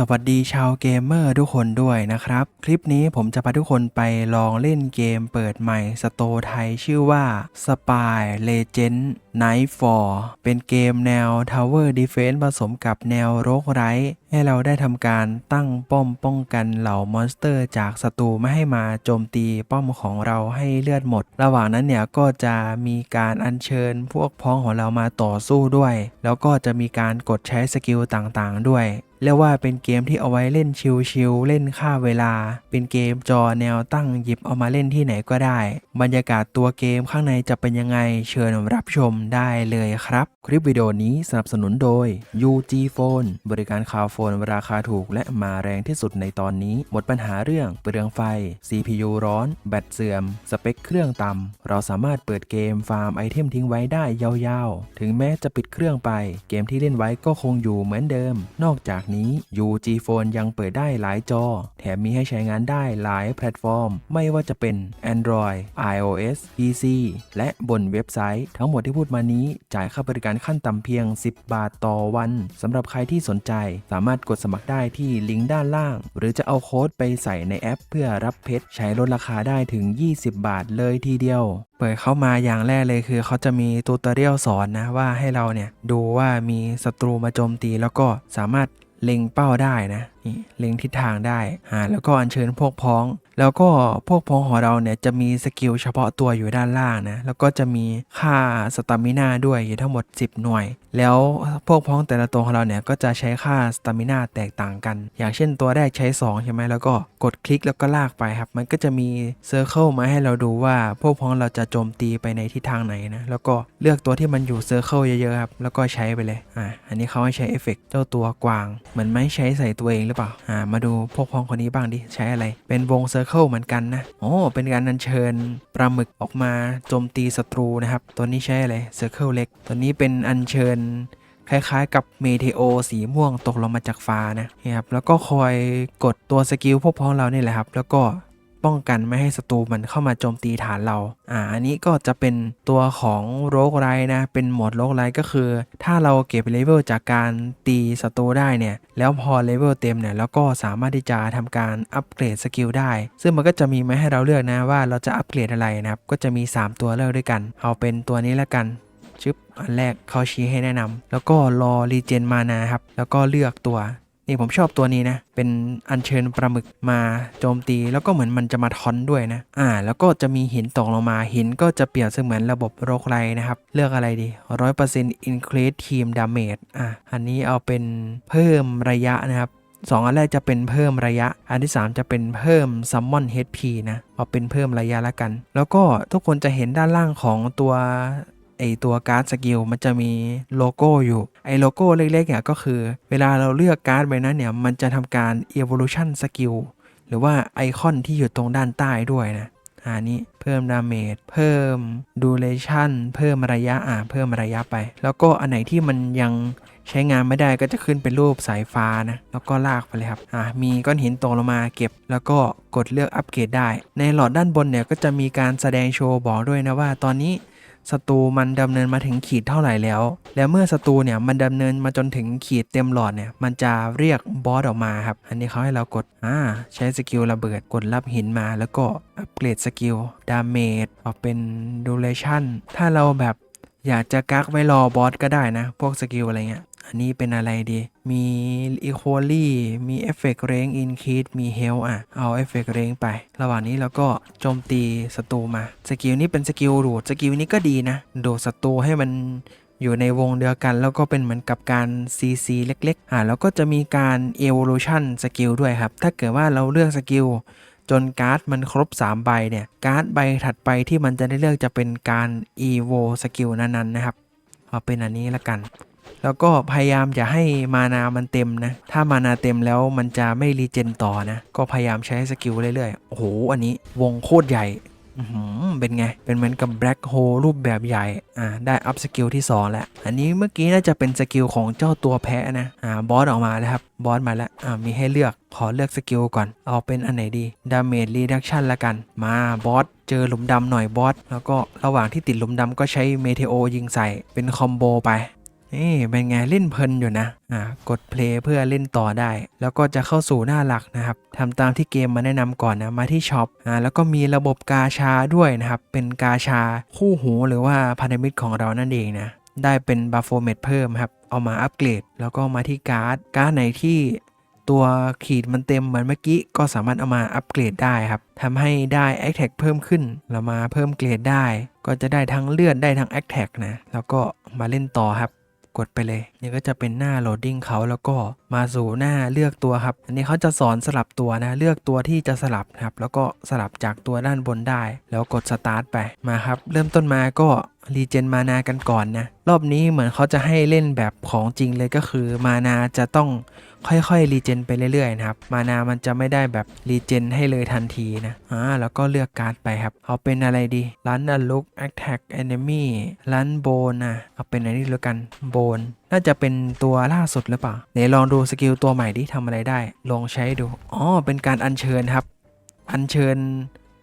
สวัสดีชาวเกมเมอร์ทุกคนด้วยนะครับ คลิปนี้ผมจะพาทุกคนไปลองเล่นเกมเปิดใหม่สโตไทยชื่อว่า Spy Legend Nightfall เป็นเกมแนว Tower Defense ผสมกับแนวโรคไร้ให้เราได้ทำการตั้งป้อมป้องกันเหล่ามอนสเตอร์ จากศัตรูไม่ให้มาโจมตีป้อมของเราให้เลือดหมด ระหว่างนั้นเนี่ยก็จะมีการอัญเชิญพวกพ้องของเรามาต่อสู้ด้วย แล้วก็จะมีการกดใช้สกิลต่างๆ ด้วย เรียกว่าเป็นเกมที่เอาไว้เล่นชิลๆเล่นฆ่าเวลา เป็นเกมจอแนวตั้งหยิบเอามาเล่นที่ไหนก็ได้ บรรยากาศตัวเกมข้างในจะเป็นยังไงเชิญรับชมได้เลยครับ คลิปวิดีโอนี้สนับสนุนโดย UG Phone บริการข่าวโฟนราคาถูกและมาแรงที่สุดในตอนนี้ หมดปัญหาเรื่องเปลืองไฟ CPU ร้อน แบตเสื่อม สเปคเครื่องต่ำเราสามารถเปิดเกมฟาร์มไอเทมทิ้งไว้ได้ยาวๆ ถึงแม้จะปิดเครื่องไป เกมที่เล่นไว้ก็คงอยู่เหมือนเดิม นอกจากนี้ UG Phone ยังเปิดได้หลายจอ แถมมีให้ใช้งานได้หลายแพลตฟอร์ม ไม่ว่าจะเป็น Android iOS PC และบนเว็บไซต์ ทั้งหมดที่พูดมานี้จ่ายค่าบริการขั้นต่ำเพียง 10 บาทต่อวันสำหรับใครที่สนใจสามารถกดสมัครได้ที่ลิงก์ด้านล่าง หรือจะเอาโค้ดไปใส่ในแอป เพื่อรับเพชรใช้ลดราคาได้ถึง 20 บาทเลยทีเดียว เปิดเข้ามาอย่างแรกเลยคือเขาจะมีตูตอเรียลสอนนะว่าให้เราเนี่ยดูว่ามีศัตรูมาโจมตีแล้วก็สามารถเล็งเป้าได้นะนี่เล็งทิศทางได้อ่าแล้วก็อัญเชิญพวกพ้อง แล้วก็พวกพ้องของเราเนี่ยจะมีสกิลเฉพาะตัวอยู่ด้านล่างนะแล้วก็จะมีค่าสตามินาด้วยอยู่ทั้งหมด 10 หน่วย แล้วพวกพ้องแต่ละตัวของเราเนี่ยก็จะใช้ค่าสตามินาแตกต่างกัน อย่างเช่นตัวแรกใช้ 2 ใช่ไหมแล้วก็กดคลิกแล้วก็ลากไปครับ มันก็จะมีเซอร์เคิลมาให้เราดูว่าพวกพ้องเราจะโจมตีไปในทิศทางไหนนะ แล้วก็เลือกตัวที่มันอยู่เซอร์เคิลเยอะๆครับ แล้วก็ใช้ไปเลย อ่า อันนี้เขาให้ใช้เอฟเฟกต์เจ้าตัวกวาง เหมือนไม่ใช้ใส่ตัวเองหรือเปล่า อ่า มาดูพวกพ้องคนนี้บ้างดิ ใช้อะไร เป็นวงเซอร์เคิลเหมือนกันนะ โอ้ เป็นการอัญเชิญปลาหมึกออกมาโจมตีศัตรูนะครับ ตัวนี้ใช้อะไร เซอร์เคิลเล็ก ตัวนี้เป็นอัญเชิญคล้ายๆ กับเมเทโอสีม่วงตกลงมาจากฟ้านะครับแล้วก็คอยกดตัวสกิลพวกพ้องเรานี่แหละครับ แล้วก็ป้องกันไม่ให้ศัตรูมันเข้ามาโจมตีฐานเราอ่าอันนี้ก็จะเป็นตัวของโรคไรนะ เป็นโหมดโรคไรก็คือ ถ้าเราเก็บเลเวลจากการตีศัตรูได้เนี่ย แล้วพอเลเวลเต็มเนี่ยแล้วก็สามารถที่จะทำการอัปเกรดสกิลได้ ซึ่งมันก็จะมีมาให้เราเลือกนะว่าเราจะอัปเกรดอะไรนะครับ ก็จะมี 3 ตัวเลือกด้วยกัน เอาเป็นตัวนี้แล้วกัน ชึบอันแรกเขาชี้ให้แนะนำแล้วก็รอรีเจนมานาครับ แล้วก็เลือกตัวนี่ผมชอบตัวนี้นะ เป็นอัญเชิญปลาหมึกมาโจมตี แล้วก็เหมือนมันจะมาทอนด้วยนะ อ่า แล้วก็จะมีหินตกลงมา หินก็จะเปรียบเสมือนระบบโรคไรนะครับ เลือกอะไรดี100% increase team damage อะ อันนี้เอาเป็นเพิ่มระยะนะครับสองอันแรกจะเป็นเพิ่มระยะ อันที่ 3 จะเป็นเพิ่ม summon HP นะ เอาเป็นเพิ่มระยะละกัน แล้วก็ทุกคนจะเห็นด้านล่างของตัว ไอตัวการ์ดสกิลมันจะมีโลโก้อยู่ ไอโลโก้เล็กๆเนี่ยก็คือ เวลาเราเลือกการ์ดใบนั้นเนี่ย มันจะทำการ evolution skill หรือว่าไอคอนที่อยู่ตรงด้านใต้ด้วยนะอันนี้เพิ่มดาเมจเพิ่ม duration เพิ่มระยะอ่าเพิ่มระยะไป แล้วก็อันไหนที่มันยังใช้งานไม่ได้ก็จะขึ้นเป็นรูปสายฟ้านะแล้วก็ลากไปเลยครับอ่ามีก้อนหินตกลงมาเก็บ แล้วก็กดเลือกอัปเกรดได้ ในหลอดด้านบนเนี่ยก็จะมีการแสดงโชว์บอกด้วยนะว่าตอนนี้ ศัตรูมันดำเนินมาถึงขีดเท่าไหร่แล้ว แล้วเมื่อศัตรูเนี่ยมันดำเนินมาจนถึงขีดเต็มหลอดเนี่ยมันจะเรียกบอสออกมาครับอันนี้เขาให้เรากดอ่าใช้สกิลระเบิดกดรับหินมาแล้วก็อัปเกรดสกิลดาเมจออกเป็นดูเลชั่นถ้าเราแบบอยากจะกักไว้รอบอสก็ได้นะ พวกสกิลอะไรเงี้ย อันนี้เป็นอะไรดี มี Equally มี Effect Range Increase มี Health อะ เอา Effect Range ไป ระหว่างนี้เราก็โจมตีศัตรูมา สกิลนี้เป็นสกิลดูด สกิลนี้ก็ดีนะ ดูดศัตรูให้มันอยู่ในวงเดียวกันแล้วก็เป็นเหมือนกับการ CC เล็ก ๆ อ่าแล้วก็จะมีการ Evolution สกิลด้วยครับ ถ้าเกิดว่าเราเลือกสกิลจนการ์ดมันครบ 3 ใบเนี่ย การ์ดใบถัดไปที่มันจะได้เลือกจะเป็นการ evo สกิลนั้นๆนะครับ เอาเป็นอันนี้ละกัน แล้วก็พยายามอย่าให้มานามันเต็มนะ ถ้ามานาเต็มแล้วมันจะไม่รีเจนต่อนะ ก็พยายามใช้สกิลเรื่อยๆ โอ้โห อันนี้วงโคตรใหญ่หเป็นไง เป็นเหมือนกับแบล็ k โฮรูปแบบใหญ่ อ่า ได้อัพสกิลที่ 2 แล้ว อันนี้เมื่อกี้น่าจะเป็นสกิลของเจ้าตัวแพะนะ อ่า บอสออกมาแล้วครับ บอสมาแล้ว อ่า มีให้เลือก ขอเลือกสกิลก่อน เอาเป็นอันไหนดี ดาเมจรีดักชันละกัน มาบอส เจอหลุมดำหน่อยบอส แล้วก็ระหว่างที่ติดหลุมดำก็ใช้เมเทโอยิงใส่ เป็นคอมโบไป นี่เป็นไงเล่นเพลินอยู่นะอ่ากดเพลย์เพื่อเล่นต่อได้ แล้วก็จะเข้าสู่หน้าหลักนะครับทำตามที่เกมมาแนะนำก่อนนะมาที่ช็อปอ่าแล้วก็มีระบบกาชาด้วยนะครับเป็นกาชาคู่หูหรือว่าพันธมิตรของเรานั่นเองนะได้เป็นบัฟโฟเมดเพิ่มครับเอามาอัปเกรด แล้วก็มาที่การ์ดการ์ดไหนที่ตัวขีดมันเต็มเหมือนเมื่อกี้ก็สามารถเอามาอัปเกรดได้ครับทำให้ได้ a อ t แท c เพิ่มขึ้น เรามาเพิ่มเกรดได้ ก็จะได้ทั้งเลือดได้ทั้ง a อ t แท c นะแล้วก็มาเล่นต่อครับ กดไปเลยนี่ก็จะเป็นหน้าโหลดดิ้งเขาแล้วก็มาสู่หน้าเลือกตัวครับ อันนี้เขาจะสอนสลับตัวนะ เลือกตัวที่จะสลับครับ แล้วก็สลับจากตัวด้านบนได้ แล้วกดสตาร์ทไปมาครับ เริ่มต้นมาก็รีเจนมานากันก่อนนะ รอบนี้เหมือนเขาจะให้เล่นแบบของจริงเลยก็คือมานาจะต้อง ค่อยๆรีเจนไปเรื่อยๆนะครับ มานามันจะไม่ได้แบบรีเจนให้เลยทันทีนะ อ่า แล้วก็เลือกการ์ดไปครับ เอาเป็นอะไรดีลันอัลลุกแอคแท็กแอนิมี่ลันโบนอะเอาเป็นอะไรนี่แล้วกัน โบน น่าจะเป็นตัวล่าสุดหรือเปล่าเดี๋ยวลองดูสกิลตัวใหม่ที่ทำอะไรได้ ลองใช้ดู อ๋อ เป็นการอัญเชิญครับ อัญเชิญ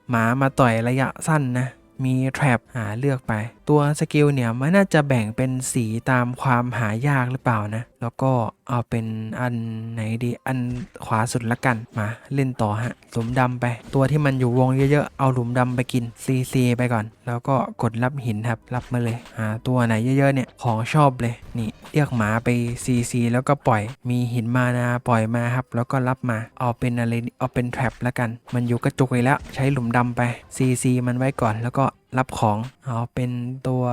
หมามาต่อยระยะสั้นนะ มีแทรปหาเลือกไปตัวสกิลเนี่ยมันน่าจะแบ่งเป็นสีตามความหายากหรือเปล่านะ แล้วก็เอาเป็นอันไหนดีอันขวาสุดละกันมาเล่นต่อฮะหลุมดำไป ตัวที่มันอยู่วงเยอะๆ เอาหลุมดำไปกินซีซีไปก่อน แล้วก็กดรับหินครับรับมาเลยหาตัวไหนเยอะๆเนี่ยของชอบเลยนี่เรียกหมาไปซีซีแล้วก็ปล่อยมีหินมานาปล่อยมาครับ แล้วก็รับมาเอาเป็นอะไรเอาเป็นแทรปละกัน มันอยู่กระจุกไปแล้วใช้หลุมดำไปซีซีมันไว้ก่อนแล้วก็ รับของเอาเป็นตัว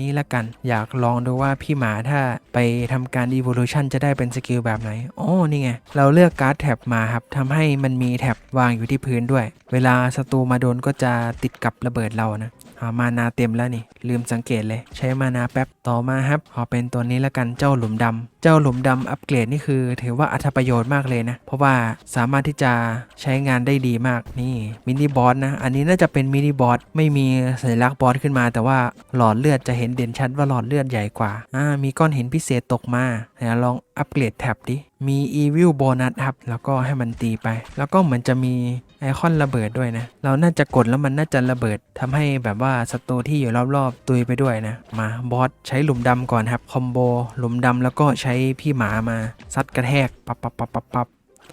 นี้ละกัน อยากลองดูว่าพี่หมาถ้าไปทำการ evolution จะได้เป็นสกิลแบบไหนโอ้นี่ไง เราเลือกการ์ดแท็บมาครับทำให้มันมีแท็บวางอยู่ที่พื้นด้วย เวลาศัตรูมาโดนก็จะติดกับระเบิดเรานะ อามานาเต็มแล้วนี่ ลืมสังเกตเลย ใช้มานาแป๊บต่อมาครับขอเป็นตัวนี้ละกันเจ้าหลุมดำเจ้าหลุมดำอัปเกรดนี่คือ ถือว่าอัตประโยชน์มากเลยนะ เพราะว่าสามารถที่จะใช้งานได้ดีมากนี่มินิบอสนะ อันนี้น่าจะเป็นมินิบอสไม่มีสัญลักษณ์บอสขึ้นมา แต่ว่าหลอดเลือดจะเห็นเด่นชัดว่าหลอดเลือดใหญ่กว่าอ่ามีก้อนหินพิเศษตกมาเดี๋ยวลองอัปเกรดแท็บดิมี Evil Bonus ครับ แล้วก็ให้มันตีไป แล้วก็เหมือนจะมี ไอคอนระเบิดด้วยนะ เราน่าจะกดแล้วมันน่าจะระเบิดทำให้แบบว่าศัตรูที่อยู่รอบๆ ตุยไปด้วยนะ มาบอสใช้หลุมดำก่อนครับ คอมโบหลุมดำแล้วก็ใช้พี่หมามาซัดกระแทกปับปับปับปับปับ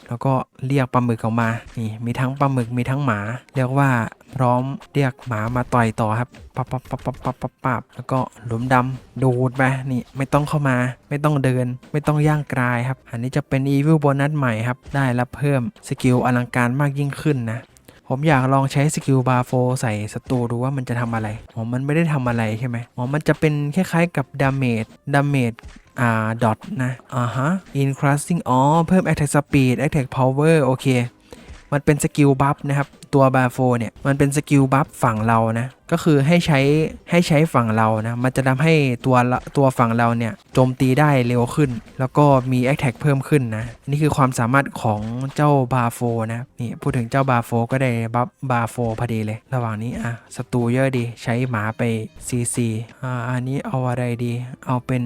แล้วก็เรียกปลาหมึกออกมา นี่มีทั้งปลาหมึกมีทั้งหมา เรียกว่า พร้อมเรียกหมามาต่อยต่อครับปับปับปับปับปับปับปับแล้วก็หลุมดำดูดไปนี่ไม่ต้องเข้ามา ไม่ต้องเดิน ไม่ต้องย่างกรายครับ อันนี้จะเป็น Evil Bonus ใหม่ครับ ได้รับเพิ่มสกิลอลังการมากยิ่งขึ้นนะผมอยากลองใช้สกิลบาโฟใส่ศัตรูดูว่ามันจะทำอะไรอ๋อมันไม่ได้ทำอะไรใช่ไหมอ๋อมันจะเป็นคล้ายๆกับดาเมจดาเมจอ่าดอทนะอ่าฮะ increasing อ๋อเพิ่ม attack speed attack power โอเค มันเป็นสกิลบัฟนะครับตัวบาโฟเนี่ยมันเป็นสกิลบัฟฝั่งเรานะก็คือให้ใช้ให้ใช้ฝั่งเรานะมันจะทำให้ตัวละตัวฝั่งเราเนี่ยโจมตีได้เร็วขึ้น แล้วก็มี attack เพิ่มขึ้นนะนี่คือความสามารถของเจ้าบาโฟนะนี่พูดถึงเจ้าบาโฟก็ได้บัฟบาโฟพอดีเลย ระหว่างนี้อะศัตรูเยอะดีใช้หมาไป CC อ่าอันนี้เอาอะไรดี เอาเป็น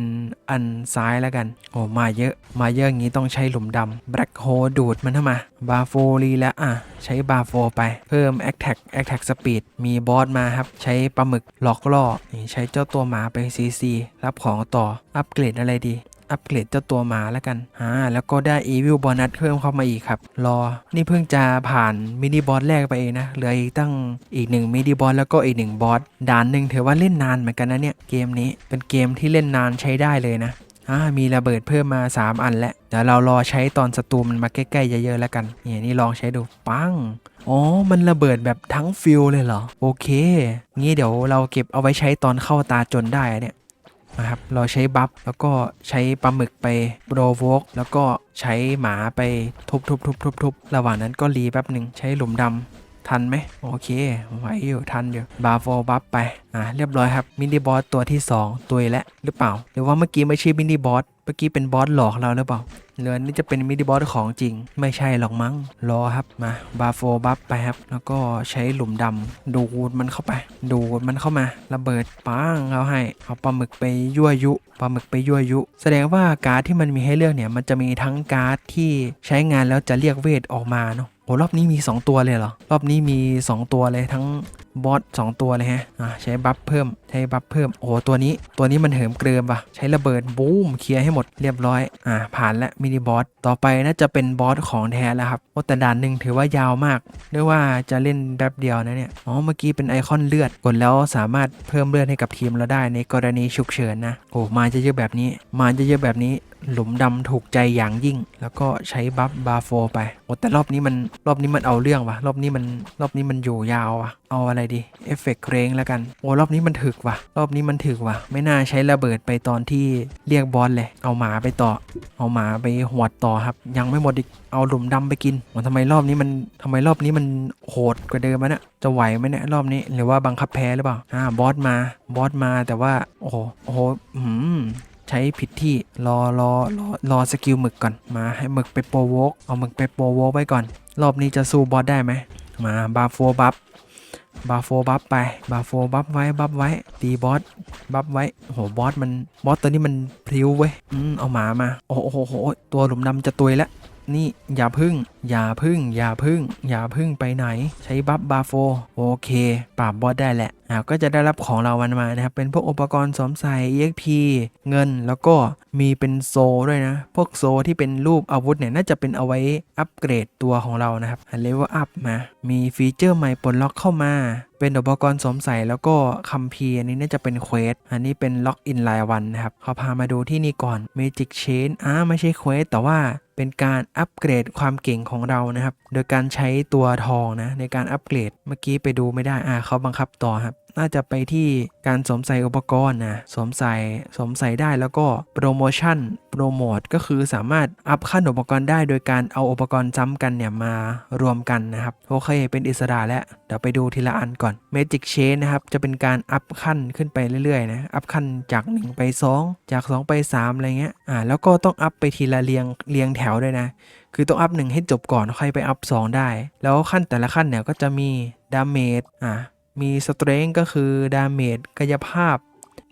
อันซ้ายแล้วกันโอ้มาเยอะมาเยอะอย่างนี้ต้องใช้หลุมดำ Black Hole ดูดมันเข้ามาบาโฟรีแล้วอะใช้บาโฟไปเพิ่ม Attack Attack Speed มีบอสมาครับ ใช้ปลาหมึกหลอกล่อนี่ใช้เจ้าตัวหมาไป CC รับของต่ออัปเกรดอะไรดีอัปเกรดเจ้าตัวหมาแล้วกัน อ่า แล้วก็ได้ Evil Bonus เพิ่มเข้ามาอีกครับ รอ นี่เพิ่งจะผ่านมินิบอสแรกไปเองนะ เหลืออีกตั้งอีกหนึ่งมินิบอสแล้วก็อีกหนึ่งบอส ด่านหนึ่งถือว่าเล่นนานเหมือนกันนะเนี่ย เกมนี้เป็นเกมที่เล่นนานใช้ได้เลยนะ อ่ามีระเบิดเพิ่มมา 3 อันแล้วเดี๋ยวเรารอใช้ตอนศัตรูมันมาใกล้ๆเยอะๆแล้วกันนี่นี่ลองใช้ดูปังอ๋อ มันระเบิดแบบทั้งฟิลเลยเหรอ โอเค งี้เดี๋ยวเราเก็บเอาไว้ใช้ตอนเข้าตาจนได้เนี่ยนะครับ เราใช้บัฟแล้วก็ใช้ปลาหมึกไปโรโวกแล้วก็ใช้หมาไปทุบทุบทุบทุบทุบระหว่างนั้นก็รีแป๊บหนึ่งใช้หลุมดำ ทันไหมโอเคไหวอยู่ทันอยู่บาโฟบัฟไป อ่าเรียบร้อยครับมินิบอสตัวที่ 2 ตัวแล้วหรือเปล่า หรือว่าเมื่อกี้ไม่ใช่มินิบอสเมื่อกี้เป็นบอสหลอกเราหรือเปล่าเรือนี่จะเป็นมินิบอสของจริง ไม่ใช่หรอกมั้งรอครับมาบาโฟบัฟไปครับ แล้วก็ใช้หลุมดำดูดมันเข้าไป ดูดมันเข้ามา ระเบิดปังเอาให้เอาปลาหมึกไปยั่วยุปลาหมึกไปยั่วยุ แสดงว่าการ์ดที่มันมีให้เลือกเนี่ยมันจะมีทั้งการ์ดที่ใช้งานแล้วจะเรียกเวทออกมาเนาะ โหรอบนี้มี 2 ตัวเลยเหรอ รอบนี้มี 2 ตัวเลยทั้งบอสสองตัวเลยฮะ อ่าใช้บัฟเพิ่ม ใช้บัฟเพิ่มโอ้ตัวนี้ตัวนี้มันเหิมเกริมว่ะใช้ระเบิดบูมเคลียร์ให้หมดเรียบร้อยอ่าผ่านและมินิบอสต่อไปน่าจะเป็นบอสของแท้แล้วครับโอ้แต่ด่านหนึ่งถือว่ายาวมากเรียกว่าจะเล่นแป๊บเดียวนะเนี่ยอ๋อเมื่อกี้เป็นไอคอนเลือดกดแล้วสามารถเพิ่มเลือดให้กับทีมเราได้ในกรณีฉุกเฉินนะโอ้มาจะเยอะแบบนี้ มาจะเยอะแบบนี้หลุมดำถูกใจอย่างยิ่ง แล้วก็ใช้บัฟบาโฟไปโอ้แต่รอบนี้มันรอบนี้มันเอาเรื่องว่ะรอบนี้มันรอบนี้มันอยู่ยาวว่ะเอาอะไรดีเอฟเฟกต์เรงแล้วกันโอ้รอบนี้มันถึกว่ะ รอบนี้มันถึกว่ะ ไม่น่าใช้ระเบิดไปตอนที่เรียกบอสเลย เอาหมาไปต่อ เอาหมาไปหวดต่อครับ ยังไม่หมดอีก เอาหลุมดำไปกินโอ้ทำไมรอบนี้มันทำไมรอบนี้มันโหดกว่าเดิมอะเนี่ยจะไหวไหมเนี่ยรอบนี้หรือว่าบังคับแพ้หรือเปล่า อ่า บอสมา บอสมาแต่ว่า โอ้โห โอ้โหอืมใช้ผิดที่รอรอรอรอสกิลหมึกก่อน มาให้หมึกไปโปรโวกเอาหมึกไปโปรโวกไว้ก่อน รอบนี้จะสู้บอสได้ไหมมาบาโฟบัฟ บาโฟบัฟไปบาโฟบัฟไว้บัฟไว้ ตีบอสบัฟไว้โหบอสมันบอสตัวนี้มันพลิ้วเว้ยอืมเอาหมามา โอ้โหโอ้โหโอ้โหตัวหลุมดำจะตุยแล้วนี่อย่าพึ่งอย่าพึ่ง อย่าพึ่ง อย่าพึ่งไปไหน ใช้บัฟบาโฟโอเค ปราบบอสได้แหละอ่าก็จะได้รับของเรามันมานะครับ เป็นพวกอุปกรณ์สวมใส่ EXP เงินแล้วก็มีเป็นโซด้วยนะ พวกโซที่เป็นรูปอาวุธเนี่ย น่าจะเป็นเอาไว้อัปเกรดตัวของเรานะครับเลเวลอัพมา มีฟีเจอร์ใหม่ปลดล็อกเข้ามาเป็นอุปกรณ์สวมใส่แล้วก็คัมภีร์อันนี้น่าจะเป็นเควส อันนี้เป็นล็อกอินรายวันนะครับเขาพามาดูที่นี่ก่อน Magic Chain อ่าไม่ใช่เควสแต่ว่าเป็นการอัปเกรดความเก่งของเรานะครับ โดยการใช้ตัวทองนะในการอัปเกรด เมื่อกี้ไปดูไม่ได้อ่าเขาบังคับต่อครับ น่าจะไปที่การสวมใส่อุปกรณ์นะสวมใส่สวมใส่ได้แล้วก็โปรโมชั่นโปรโมทก็คือสามารถอัพขั้นอุปกรณ์ได้โดยการเอาอุปกรณ์ซ้ำกันเนี่ยมารวมกันนะครับโอเคเป็นอิสระแล้วเดี๋ยวไปดูทีละอันก่อน Magic Chain นะครับจะเป็นการอัพขั้นขึ้นไปเรื่อยๆนะอัพขั้นจาก 1 ไป 2 จาก 2 ไป 3 อะไรเงี้ยอ่าแล้วก็ต้องอัพไปทีละเรียงเรียงแถวด้วยนะคือต้องอัพหนึ่งให้จบก่อนค่อยไปอัพ 2 ได้ แล้วขั้นแต่ละขั้นเนี่ยก็จะมีดาเมจอะ มีสเตรน g ์ก็คือดาเมจกายภาพ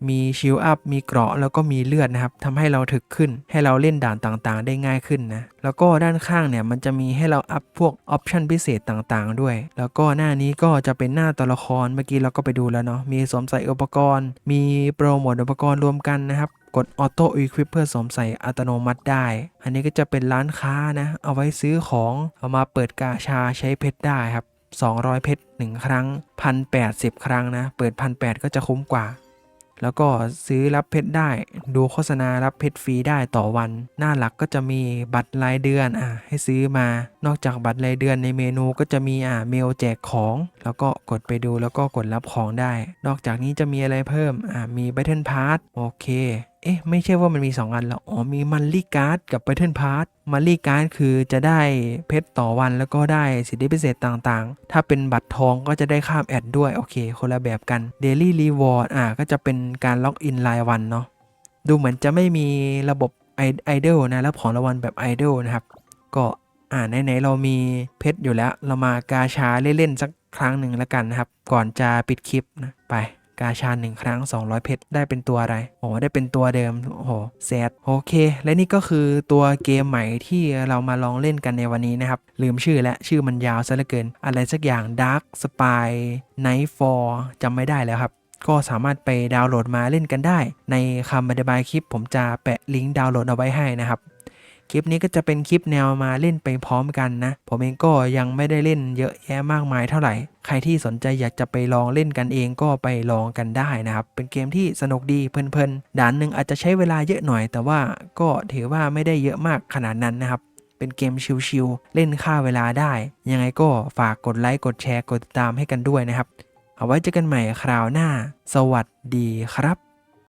มีชิลอัพ มีเกราะแล้วก็มีเลือดนะครับทำให้เราถึกขึ้น ให้เราเล่นด่านต่างๆ ได้ง่ายขึ้นนะ แล้วก็ด้านข้างเนี่ยมันจะมีให้เราอัพพวกออปชันพิเศษต่างๆ ด้วย แล้วก็หน้านี้ก็จะเป็นหน้าตัวละคร เมื่อกี้เราก็ไปดูแล้วเนาะ มีสวมใส่อุปกรณ์ มีโปรโมทอุปกรณ์รวมกันนะครับกดออโต้อีควิปเพื่อสวมใส่อัตโนมัติได้ อันนี้ก็จะเป็นร้านค้านะ เอาไว้ซื้อของ เอามาเปิดกาชาใช้เพชรได้ครับ 200 เพชร 1 ครั้ง1,080ครั้งนะ เปิด 1,800 ก็จะคุ้มกว่า แล้วก็ซื้อรับเพชรได้ ดูโฆษณารับเพชรฟรีได้ต่อวัน หน้าหลักก็จะมีบัตรรายเดือนอะให้ซื้อมา นอกจากบัตรรายเดือนในเมนูก็จะมีอะเมลแจกของ แล้วก็กดไปดูแล้วก็กดรับของได้ นอกจากนี้จะมีอะไรเพิ่มอะมี Battle Pass โอเคเอ๊ะไม่ใช่ว่ามันมี 2 อันแล้วอ๋อมีมันลี่การ์ดกับ Battle Pass มันลี่การ์ดคือจะได้เพชรต่อวันแล้วก็ได้สิทธิพิเศษต่างๆ ถ้าเป็นบัตรทองก็จะได้ข้ามแอดด้วย โอเค คนละแบบกัน Daily Reward อะก็จะเป็นการล็อกอินรายวันเนาะดูเหมือนจะไม่มีระบบไอดอลนะรับของรางวัลแบบไอเดลนะครับ ก็อ่าไหนๆเรามีเพชรอยู่แล้ว เรามากาชาเล่นๆสักครั้งหนึ่งแล้วกันนะครับ ก่อนจะปิดคลิปนะไป กาชาหนึ่งครั้ง 200 เพชรได้เป็นตัวอะไรโอ้ได้เป็นตัวเดิมโอ้โหแซดโอเค และนี่ก็คือตัวเกมใหม่ที่เรามาลองเล่นกันในวันนี้นะครับ ลืมชื่อและชื่อมันยาวซะเหลือเกิน อะไรสักอย่าง Dark Spy Nightfall จำไม่ได้แล้วครับก็สามารถไปดาวน์โหลดมาเล่นกันได้ ในคำบรรยายคลิปผมจะแปะลิงก์ดาวน์โหลดเอาไว้ให้นะครับ คลิปนี้ก็จะเป็นคลิปแนวมาเล่นไปพร้อมกันนะ ผมเองก็ยังไม่ได้เล่นเยอะแยะมากมายเท่าไหร่ ใครที่สนใจอยากจะไปลองเล่นกันเองก็ไปลองกันได้นะครับ เป็นเกมที่สนุกดีเพลินๆด่านหนึ่งอาจจะใช้เวลาเยอะหน่อย แต่ว่าก็ถือว่าไม่ได้เยอะมากขนาดนั้นนะครับเป็นเกมชิลๆ เล่นค่าเวลาได้ ยังไงก็ฝากกดไลค์ กดแชร์ กดติดตามให้กันด้วยนะครับ เอาไว้เจอกันใหม่คราวหน้า สวัสดีครับ